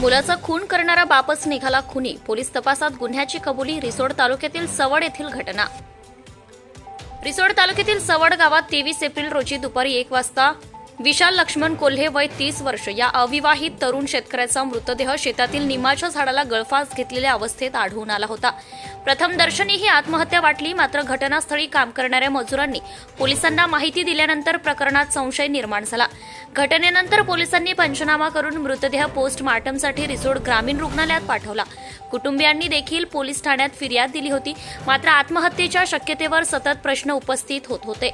मुलाचा खून करणारा बापच निघाला खुनी. पोलीस तपासात गुन्ह्याची कबुली रिसोड तालुक्यातील सवड येथील घटना. रिसोड तालुक्यातील सवड गावात तेवीस एप्रिल रोजी दुपारी एक वाजता विशाल लक्ष्मण कोल्हे वय तीस वर्ष या अविवाहित तरुण शेतकऱ्याचा मृतदेह शेतातील निमाच्या झाडाला गळफास घेतलेल्या अवस्थेत आढळून आला होता. प्रथम दर्शनी ही आत्महत्या वाटली मात्र घटनास्थळी काम करणाऱ्या मजुरांनी पोलिसांना माहिती दिल्यानंतर प्रकरणात संशय निर्माण झाला. घटनेनंतर पोलिसांनी पंचनामा करून मृतदेह पोस्टमार्टमसाठी रिसोड ग्रामीण रुग्णालयात पाठवला. कुटुंबियांनी देखील पोलीस ठाण्यात फिर्याद दिली होती मात्र आत्महत्येच्या शक्यतेवर सतत प्रश्न उपस्थित होत होते.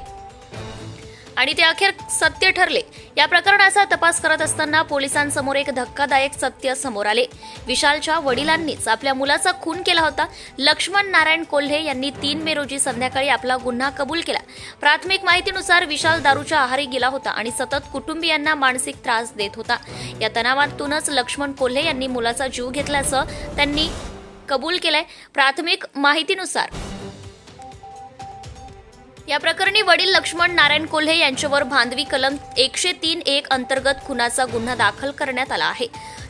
आणि ते अखेर सत्य ठरले. या प्रकरणाचा तपास करत असताना पोलिसांसमोर एक धक्कादायक सत्य समोर आले. विशालच्या वडिलांनीच आपल्या मुलाचा खून केला होता. लक्ष्मण नारायण कोल्हे यांनी तीन मे रोजी संध्याकाळी आपला गुन्हा कबूल केला. प्राथमिक माहितीनुसार विशाल दारूच्या आहारी गेला होता आणि सतत कुटुंबियांना मानसिक त्रास देत होता. या तणावातूनच लक्ष्मण कोल्हे यांनी मुलाचा जीव घेतल्याचं त्यांनी कबूल केलाय. प्राथमिक माहितीनुसार या प्रकरणी वडील लक्ष्मण नारायण कोल्हे यांच्यावर भांदवी कलम एकशे तीन एक अंतर्गत खुनाचा गुन्हा दाखल करण्यात आला आहे.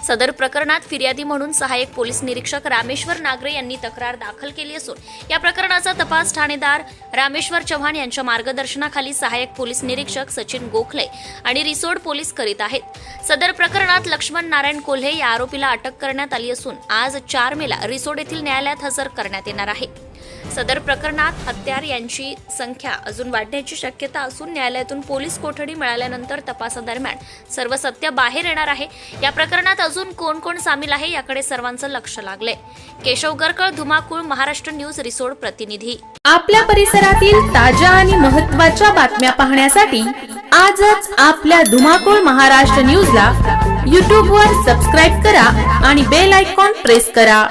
सदर प्रकरणात फिर्यादी म्हणून सहाय्यक पोलीस निरीक्षक रामेश्वर नागरे यांनी तक्रार दाखल केली असून या प्रकरणाचा तपास ठाणेदार रामेश्वर चव्हाण यांच्या मार्गदर्शनाखाली सहाय्यक पोलीस निरीक्षक सचिन गोखले आणि रिसोड पोलीस करीत आहेत. सदर प्रकरणात लक्ष्मण नारायण कोल्हे या आरोपीला अटक करण्यात आली असून आज चार मेला रिसोड येथील न्यायालयात हजर करण्यात येणार आहे. सदर प्रकरणात हत्यार यांची संख्या अजून वाढण्याची शक्यता असून न्यायालयातून पोलीस कोठडी मिळाल्यानंतर तपासादरम्यान सर्व सत्य बाहेर येणार आहे. या प्रकरणात अजून कोण कोण सामील आहे याकडे सर्वांचं लक्ष लागलंय. केशव गरकळ धुमाकूळ महाराष्ट्र न्यूज रिसोड प्रतिनिधी. आपल्या परिसरातील ताज्या आणि महत्त्वाच्या बातम्या पाहण्यासाठी आजच आपल्या धुमाकूळ महाराष्ट्र न्यूजला यूट्यूबवर सबस्क्राईब करा आणि बेल आयकॉन प्रेस करा.